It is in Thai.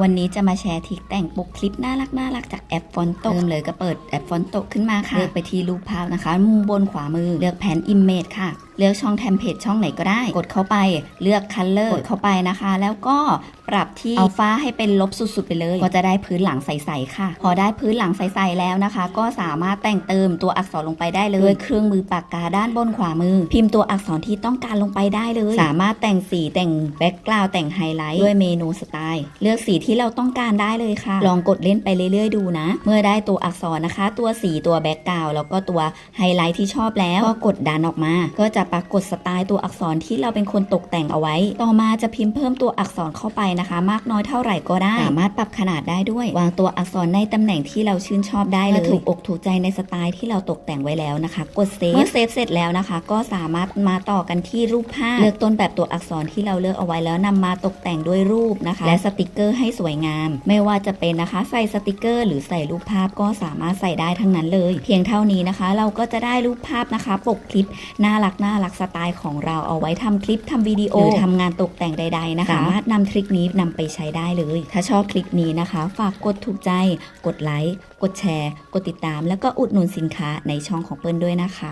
วันนี้จะมาแชร์ทิกแต่งปกคลิปน่ารักน่ารักจากแอปฟอนโตเริ่มเลยก็เปิดแอปฟอนโตขึ้นมาค่ะ เลือกไปที่รูปภาพนะคะ มุมบนขวามือเลือกแผน Image ค่ะเลือกช่องเทมเพลตช่องไหนก็ได้ กดเข้าไปเลือก Color กดเข้าไปนะคะ แล้วก็ปรับที่อัลฟาให้เป็นลบสุดๆไปเลย ก็จะได้พื้นหลังใสๆค่ะ พอได้พื้นหลังใสๆแล้วนะคะ ก็สามารถแต่งเติมตัวอักษรลงไปได้เลยด้วยเครื่องมือปากกาด้านบนขวามือ พิมพ์ตัวอักษรที่ต้องการลงไปได้เลย สามารถแต่งสีแต่งแบ็กกราวด์แต่งไฮไลท์ด้วยเมนูสไตล์เลือกสีที่เราต้องการได้เลยค่ะ ลองกดเล่นไปเรื่อยๆดูนะ เมื่อได้ตัวอักษรนะคะ ตัวสีตัวแบ็กกราวด์แล้วก็ตัวไฮไลท์ที่ชอบแล้วก็กดดันออกมา ก็จะปรากฏสไตล์ตัวอักษรที่เราเป็นคนตกแต่งเอาไว้ ต่อมาจะพิมพ์เพิ่มตัวอักษรเข้าไปนะคะ มากน้อยเท่าไหร่ก็ได้ สามารถปรับขนาดได้ด้วย วางตัวอักษรในตำแหน่งที่เราชื่นชอบได้เลยถูกอกถูกใจในสไตล์ที่เราตกแต่งไว้แล้วนะคะ กดเซฟเมื่อเซฟเสร็จแล้วนะคะ ก็สามารถมาต่อกันที่รูปภาพ เลือกต้นแบบตัวอักษรที่เราเลือกเอาไว้แล้วนำมาตกแต่งด้วยรูปนะคะ และสติกเกอร์ให้สวยงาม ไม่ว่าจะเป็นนะคะใส่สติกเกอร์ หรือใส่รูปภาพก็สามารถใส่ได้ทั้งนั้นเลย เพียงเท่านี้นะคะ เราก็จะได้รูปภาพนะคะ ปกคลิปน่ารักน่ารักสไตล์ของเราเอาไว้ทำคลิปทำวิดีโอหรือทำงานตกแต่งใด ๆ นะคะ สามารถนำทริคนี้นำไปใช้ได้เลย ถ้าชอบคลิปนี้นะคะ ฝากกดถูกใจ กดไลค์ กดแชร์ กดติดตาม แล้วก็อุดหนุนสินค้าในช่องของเปิ้ลด้วยนะคะ